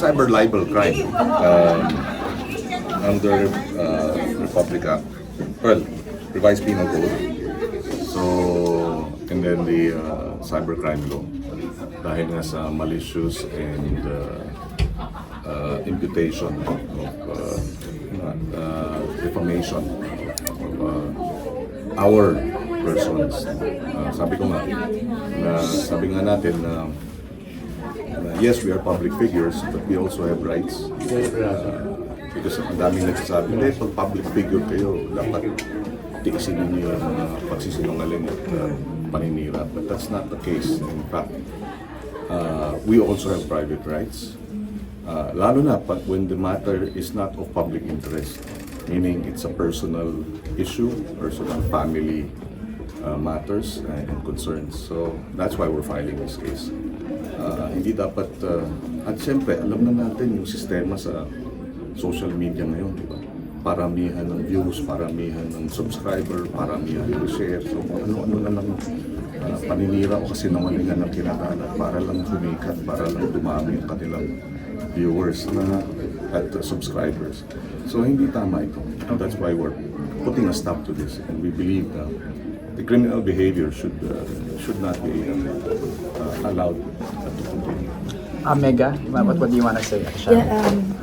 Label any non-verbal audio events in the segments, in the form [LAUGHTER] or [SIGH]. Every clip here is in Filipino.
cyber libel crime um, under uh, Republic Act. Well, revised penal code. So, and then the uh, cybercrime law. Dahil nga sa malicious and uh, uh, imputation of uh, uh, defamation of uh, our persons. Uh, sabi ko nga, na sabi nga natin na na yes, we are public figures, but we also have rights. Uh, because ang daming nagsasabi, hindi, pag public figure kayo, dapat tiisin ninyo yung uh, pagsisinungaling at uh, paninira. But that's not the case. In fact, uh, we also have private rights. Uh, lalo na pag when the matter is not of public interest, meaning it's a personal issue, personal family uh, matters and concerns. So that's why we're filing this case. Uh, hindi dapat, uh, at siyempre, alam na natin yung sistema sa social media ngayon, di ba? Paramihan ng views, paramihan ng subscriber, paramihan ng share. So ano-ano na lang uh, paninira o kasinungalingan ng kinakalat para lang sumikat, para lang dumami yung kanilang viewers na at uh, subscribers. So hindi tama ito. That's why we're putting a stop to this. And we believe na the criminal behavior should uh, should not be uh, allowed uh, to continue. Ah, Mega, what, what do you want to say? Asha? Yeah, um,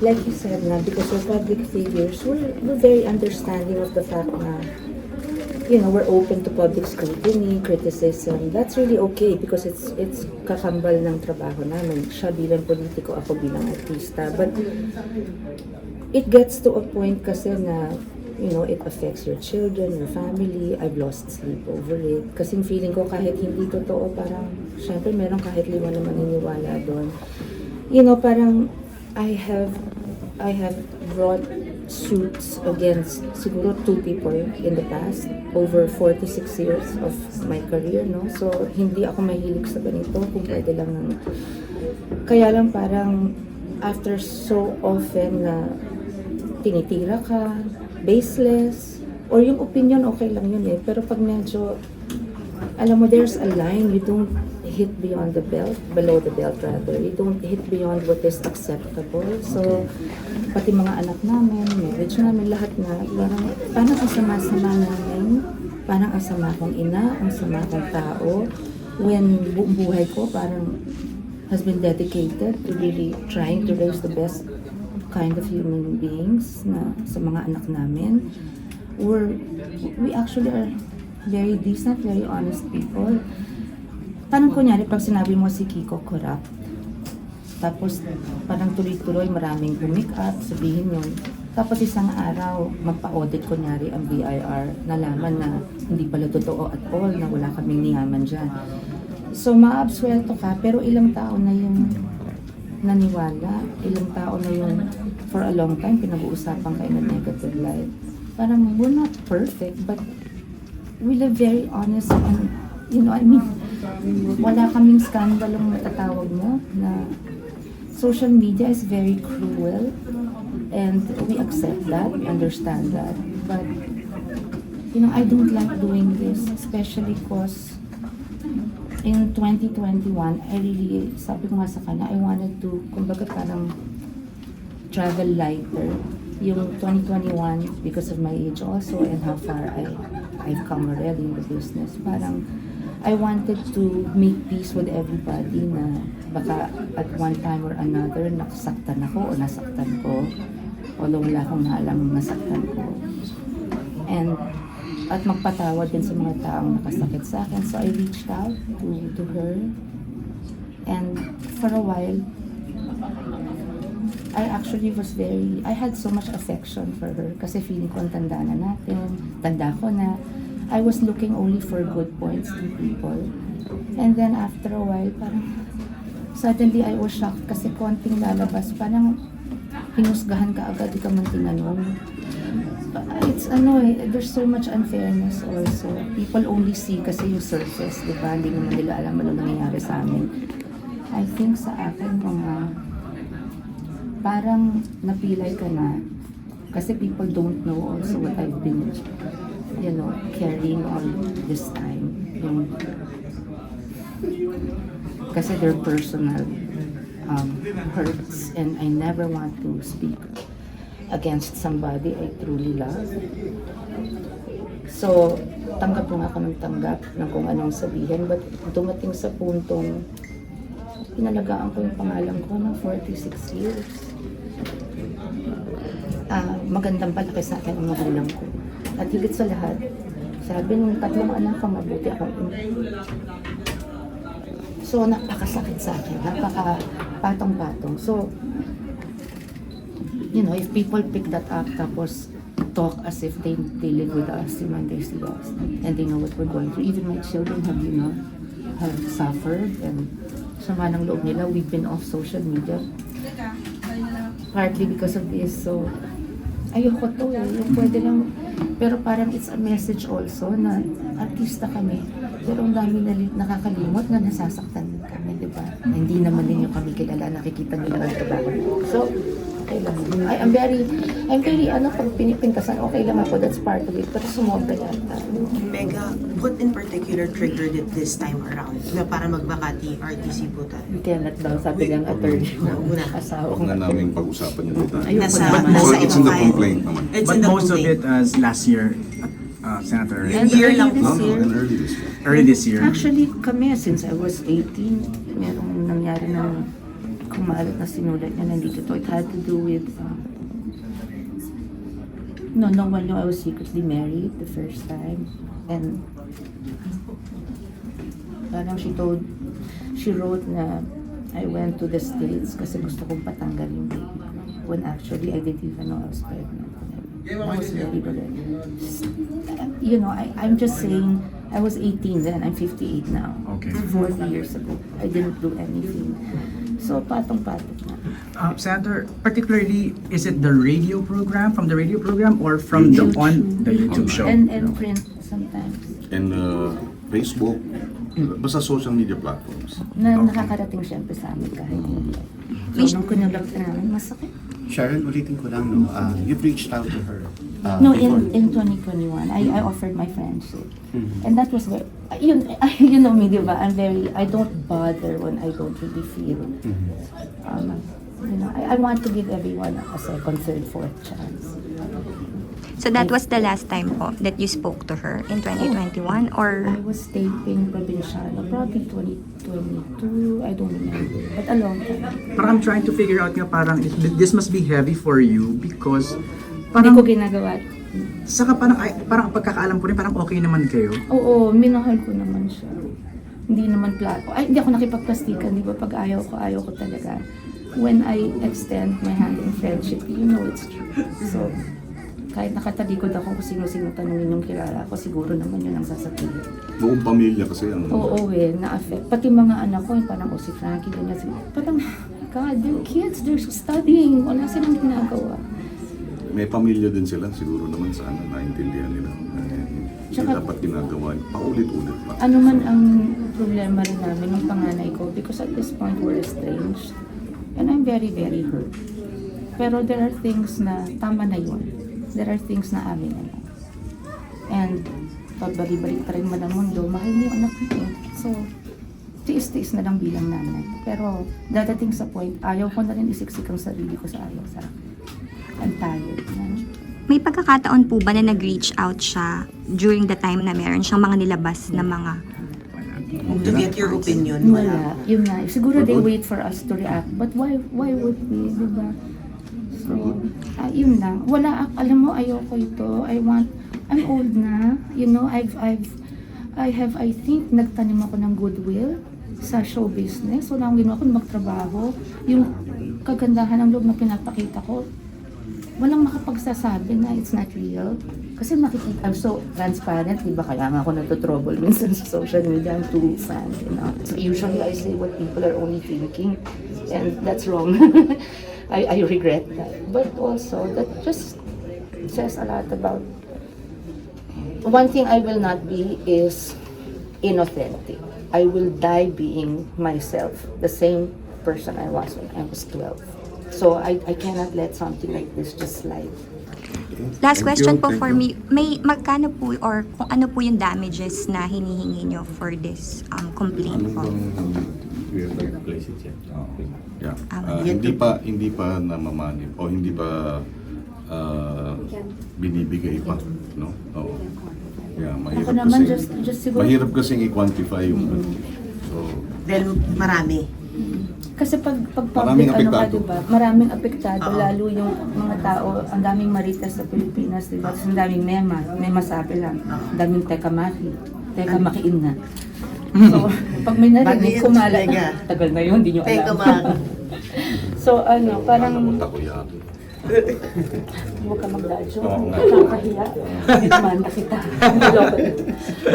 like you said na, because we're public figures, we're, we're very understanding of the fact na, you know, we're open to public scrutiny, criticism. That's really okay because it's it's kakambal ng trabaho namin. Siya bilang politiko, ako bilang artista. But it gets to a point kasi na, you know, it affects your children, your family. I've lost sleep over it. Kasi feeling ko kahit hindi totoo, parang, syempre meron kahit lima na maniniwala doon. You know, parang, I have, I have brought suits against siguro two people in the past over 46 years of my career, no? So, hindi ako mahilig sa ganito, kung pwede lang ng... Kaya lang parang after so often na tinitira ka, baseless, or yung opinion okay lang yun eh, pero pag medyo, alam mo, there's a line, you don't hit beyond the belt, below the belt rather, you don't hit beyond what is acceptable. So, pati mga anak namin, marriage namin, lahat na, parang, parang ang sama-sama namin, parang ang sama kong ina, ang sama kong tao, when buong buhay ko parang has been dedicated to really trying to raise the best kind of human beings na sa mga anak namin. We're, we actually are very decent, very honest people. Parang kunyari, pag sinabi mo si Kiko corrupt, tapos parang tuloy-tuloy maraming bumick up, sabihin yun. Tapos isang araw, magpa-audit kunyari ang BIR, nalaman na hindi pala totoo at all, na wala kaming niyaman dyan. So, maabswelto ka, pero ilang tao na yung naniwala, ilang tao na yung for a long time pinag-uusapan kayo ng negative light. Parang we're not perfect, but we live very honest and, you know, I mean, wala kaming skandalong matatawag mo na social media is very cruel and we accept that, we understand that. But, you know, I don't like doing this, especially because in 2021, I really, sabi ko nga sa kanya, I wanted to, kumbaga parang travel lighter. Yung 2021, because of my age also and how far I, I've come already in the business, parang I wanted to make peace with everybody na baka at one time or another nakasaktan ako o nasaktan ko. Although wala akong alam nasaktan ko. And at magpatawad din sa mga taong nakasakit sa akin. So I reached out to, to her. And for a while, I actually was very, I had so much affection for her kasi feeling ko ang tanda na natin, tanda ko na. I was looking only for good points in people. And then after a while, parang suddenly I was shocked kasi konting lalabas, parang hinusgahan ka agad, di ka man tinanong. It's ano eh, there's so much unfairness also. People only see kasi yung surface, di ba? Hindi naman nila alam ano nangyayari sa amin. I think sa akin mga parang napilay ka na kasi people don't know also what I've been you know, carrying all this time. Yung, kasi they're personal um, hurts and I never want to speak against somebody I truly love. So, tanggap lang ako ng tanggap ng kung anong sabihin. But dumating sa puntong pinalagaan ko yung pangalan ko ng 46 years. Ah, magandang palaki sa akin ang magulang ko. At higit sa lahat, sabi nung tatlong anak ko, mabuti ina. So, napakasakit sa akin. Napaka-patong-patong. So, you know, if people pick that up tapos talk as if they, they live with us, you know, they see us, and they know what we're going through. Even my children have, you know, have suffered, and sama ng loob nila, we've been off social media partly because of this. So, ayoko to eh. Yung pwede lang, pero parang it's a message also na artista kami. Pero ang dami na nakakalimot na nasasaktan kami, di ba? Hindi naman ninyo kami kilala, nakikita lang ang trabaho. So, okay lang. I, I'm very, I'm very, ano, pag pinipintasan, okay lang ako, that's part of it. Pero sumobra yata. Mega, what in particular triggered it this time around? Na para magbakati RTC po tayo. Hindi kaya daw, sabi ng attorney mo, asawa Huwag ko. na namin pag-usapan yung detalye. Ayoko Nasa, naman. So, nasa it's in the complaint naman. It's But in the most of complaint. it as last year, uh, Senator, And year early lang this No, early this year. early this year. Actually, kami, since I was 18, merong nangyari na kumalat na sinulat niya nandito to. It had to do with, um, no, no one knew I was secretly married the first time. And parang she told, she wrote na I went to the States kasi gusto kong patanggal yung baby ko. When actually, I didn't even know I was pregnant. I was very good. You know, I, I'm just saying, I was 18 then, I'm 58 now. Okay. 40 years ago. I didn't do anything. So, patong-patong na. Uh, Senator, particularly, is it the radio program, from the radio program, or from the on the YouTube show? And, and print sometimes. And uh, Facebook, basta social media platforms. Na Okay. nakakarating siyempre sa amin kahit hindi. So, nung kinulap na namin, masakit. Sharon, ulitin ko lang, no, uh, you've reached out to her. Uh, No, in, in 2021, I, I offered my friendship. Mhm. And that was where, yun, [LAUGHS] you know me, di ba? I'm very, I don't bother when I don't really feel. Mhm. Um, you know, I, I want to give everyone a second, third, fourth chance. So that was the last time po that you spoke to her in 2021 or I was taping Provinciano, probably 2022, I don't remember, but a long time. Parang I'm trying to figure out nga parang it- this must be heavy for you because Hindi parang ko ginagawa. saka parang ay, parang pagkakaalam ko rin parang okay naman kayo. Oo, minahal ko naman siya. Hindi naman plato. Ay, hindi ako nakipagplastikan, di ba? Pag ayaw ko, ayaw ko talaga. When I extend my hand in friendship, you know it's true. So, kahit nakatalikod ako kung sino-sino tanongin yung kilala ko, siguro naman yun ang sasabihin. Buong pamilya kasi ang... Oo, eh, na-affect. Pati mga anak ko, yung parang, oh, si Frankie, ganyan. Si, parang, [LAUGHS] God, they're kids, they're studying. Wala silang ginagawa. May pamilya din sila, siguro naman sana naintindihan nila. Eh, Hindi Tsaka- dapat ginagawa. Paulit-ulit pa. ano man ang problema rin namin ng panganay ko because at this point we're estranged. And I'm very very hurt. Pero there are things na tama na yun. There are things na amin na lang and pagbalik-balik pa rin man ang mundo mahal yung anak mo eh. So tiis-tiis na lang bilang nanay. Pero dadating sa point ayaw ko na rin isiksik ang sarili ko sa ayaw sa akin I'm tired na may pagkakataon po ba na nag-reach out siya during the time na meron siyang mga nilabas na mga To get your opinion, Wala. wala. Yun nga. Siguro they wait for us to react. But why why would we, di ba? So, ah, yun lang. Wala, ak- alam mo, ayoko ito. I want, I'm old na. You know, I've, I've, I have, I think, nagtanim ako ng goodwill sa show business. Wala akong ginawa kundi magtrabaho. Yung kagandahan ng loob na pinapakita ko, walang makapagsasabi na it's not real. Kasi makikita, I'm so transparent, di ba? Kaya nga ako nagtotrouble minsan sa social media, I'm too fan, you know. So usually I say what people are only thinking, and that's wrong. [LAUGHS] I, I regret that. But also, that just says a lot about, one thing I will not be is inauthentic. I will die being myself, the same person I was when I was 12. So I, I cannot let something like this just slide. Last Thank question you, po thank for you. me, may magkano po or kung ano po yung damages na hinihingi nyo for this um, complaint Ano po? bang we have to place it yan. Yeah. Ah, Ah, hindi pa hindi pa namamanip o hindi pa ah, binibigay pa, no? Oo. Yeah, mahirap Ako naman, kasi. just, just siguro, Mahirap kasing i-quantify yung ano. So, Dahil marami. Kasi pag, pag Maraming public, ano ka, apektado. diba? Maraming apektado, Oo. lalo yung mga tao, ang daming maritas sa Pilipinas, diba? Tapos ang daming mema, mema sabi lang, ang daming tekamaki, tekamakiin na. [LAUGHS] So, pag may narinig, Bakit? kumala, Teka. [LAUGHS] tagal na yun, hindi nyo Teka, alam. [LAUGHS] so, ano, parang, alam mo takoyaki. huwag ka magdadyo, Oo nga. nakakahiya, hindi naman kita.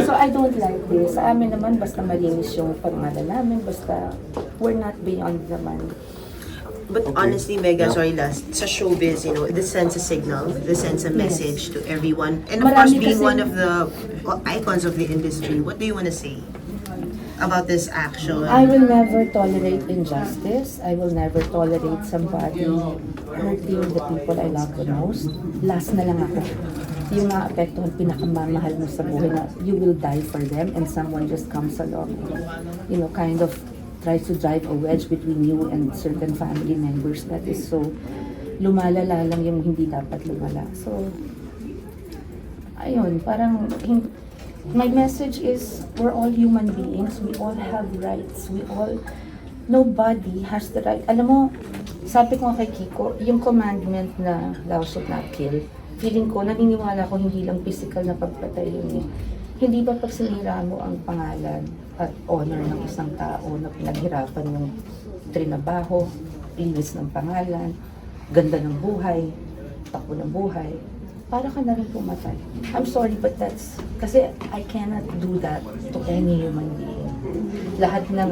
so, I don't like this. Sa amin naman, basta malinis yung pangalan namin, basta we're not beyond naman. But honestly, Mega, sorry last, sa showbiz, you know, this sends a signal, this sends a Yes. message to everyone. And of Marami course, being one of the icons of the industry, what do you want to say about this action? I will never tolerate injustice. I will never tolerate somebody hurting the people I love the most. Last na lang ako. Yung naapektuhan, pinakamamahal mo sa buhay na you will die for them and someone just comes along you know, kind of tries to drive a wedge between you and certain family members. That is so, lumalala lang yung hindi dapat lumala. So, ayun, parang my message is we're all human beings, we all have rights, we all nobody has the right. Alam mo, sabi ko kay Kiko, yung commandment na thou shalt not kill, feeling ko, naniniwala ko hindi lang physical na pagpatay yun eh. Hindi ba pag sinira mo ang pangalan at honor ng isang tao na pinaghirapan yung trinabaho, linis ng pangalan, ganda ng buhay, takbo ng buhay, para ka na rin pumatay. I'm sorry, but that's, kasi I cannot do that to any human being. Lahat ng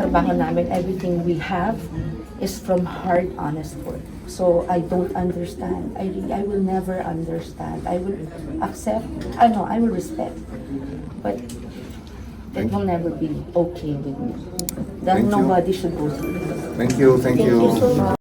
trabaho namin, everything we have is from hard, honest work. So, I don't understand. I I will never understand. I will accept, ano, I will respect. But it will never be okay with me. That Thank you. nobody should go through. Thank you, thank Thank you.